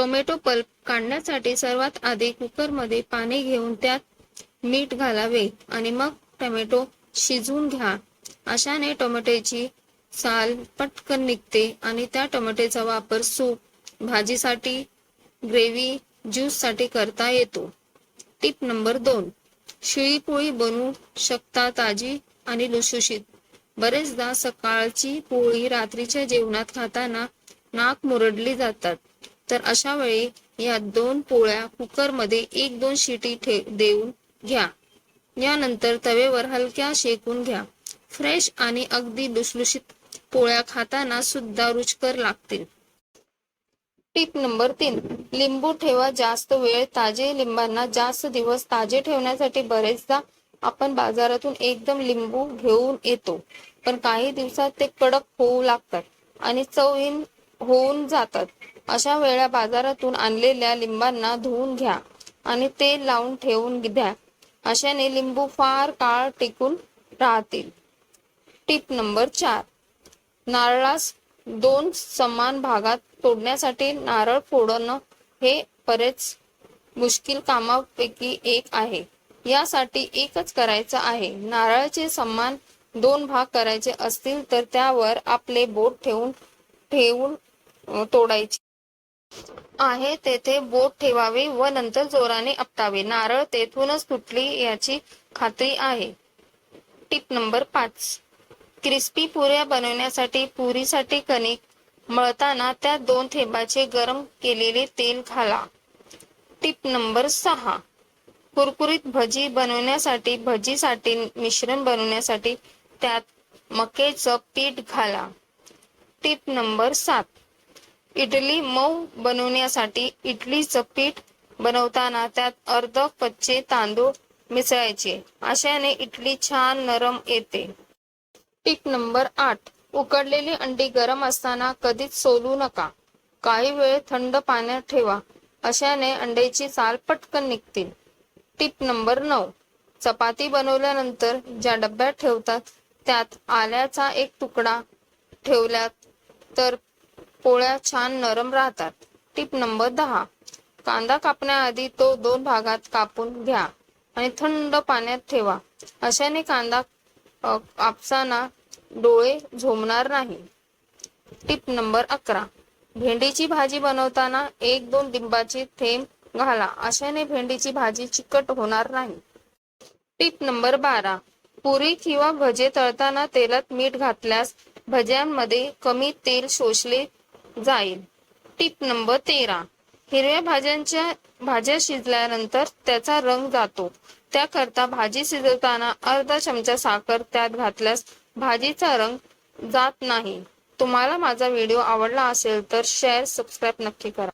Tomato pulp काढण्यासाठी सर्वात आधी कुकरमध्ये पाणी घेऊन त्यात मीठ घालावे आणि मग टोमॅटो शिजवून घ्या. अशाने टोमॅटोची साल पटकन निघते आणि त्या टोमॅटोचा वापर सूप भाजीसाठी ग्रेव्ही ज्यूससाठी करता येतो. टिप नंबर दोन. शिळी पोळी बनवू शकता ताजी आणि लुसुशीत. बरेचदा सकाळची पोळी रात्रीच्या जेवणात खाताना नाक मुरडली जातात. तर अशा वेळी या दोन पोळ्या कुकरमध्ये एक दोन शिटी देऊन घ्या. यानंतर तवेवर हलक्या शेकून घ्या. फ्रेश आणि अगदी लुसलुशीत पोळ्या खाताना सुद्धा रुचकर लागतील. टिप नंबर तीन. लिंबू ठेवा जास्त वेळ. ताजे लिंबांना जास्त दिवस ताजे ठेवण्यासाठी बरेचदा आपण बाजारातून एकदम लिंबू घेऊन येतो. पण काही दिवसात ते कडक होऊ लागतात आणि चवहीन होऊन जातात. अशा वेळा बाजारातून आणलेल्या लिंबांना धुवून घ्या आणि तेल लावून ठेवून द्या अशाने लिंबू फार काळ टिकून राहतील. टिप नंबर चार. नारळास दोन समान भागात तोडण्यासाठी नारळ फोडणं हे बरेच मुश्किल कामापैकी एक आहे. यासाठी एकच करायचं आहे. नारळाचे समान दोन भाग करायचे असतील तर त्यावर आपले बोट ठेवून ठेवून तोडायचे. आहे तेथे बोट ठेवावे व नंतर जोराने आपटावे. नारळ तेथूनच तुटली याची खात्री आहे. टिप नंबर पाच. क्रिस्पी पुऱ्या बनवण्यासाठी पुरीसाठी कणिक मळताना त्या दोन थेंबाचे गरम केलेले तेल घाला. टिप नंबर सहा. कुरकुरीत भजी बनवण्यासाठी भजीसाठी मिश्रण बनवण्यासाठी त्यात मकेचं पीठ घाला. टिप नंबर सात. इडली मऊ बनवण्यासाठी इडलीचं पीठ बनवताना त्यात अर्ध कच्चे तांदूळ मिसळायचे. अशाने इडली छान नरम येते. टिप नंबर आठ. उकडलेली अंडी गरम असताना कधीच सोलू नका. काही वेळ थंड पाण्यात ठेवा. अशाने अंड्याची साल पटकन निघतील टिप नंबर नऊ. चपाती बनवल्यानंतर ज्या डब्यात ठेवतात त्यात आल्याचा एक तुकडा ठेवल्यात तर पोळ्या छान नरम राहतात. टिप नंबर दहा. कांदा कापण्याआधी तो दोन भागात कापून घ्या आणि थंड पाण्यात ठेवा. अशाने कांदा कापसाना डोळे झोमणार नाही. टिप नंबर अकरा. भेंडीची भाजी बनवताना एक दोन डिंबाची थेंब घाला. अशाने भेंडीची भाजी चिकट होणार नाही. टिप नंबर बारा. पुरी किंवा भजे तळताना तेलात मीठ घातल्यास भज्यांमध्ये कमी तेल शोषले जाईल. टिप नंबर तेरा. हिरव्या भाज्यांच्या भाज्या शिजल्यानंतर त्याचा रंग जातो. त्याकरता भाजी शिजवताना अर्धा चमचा साखर त्यात घातल्यास भाजीचा रंग जात नाही. तुम्हाला माझा व्हिडिओ आवडला असेल तर शेअर सबस्क्राईब नक्की करा.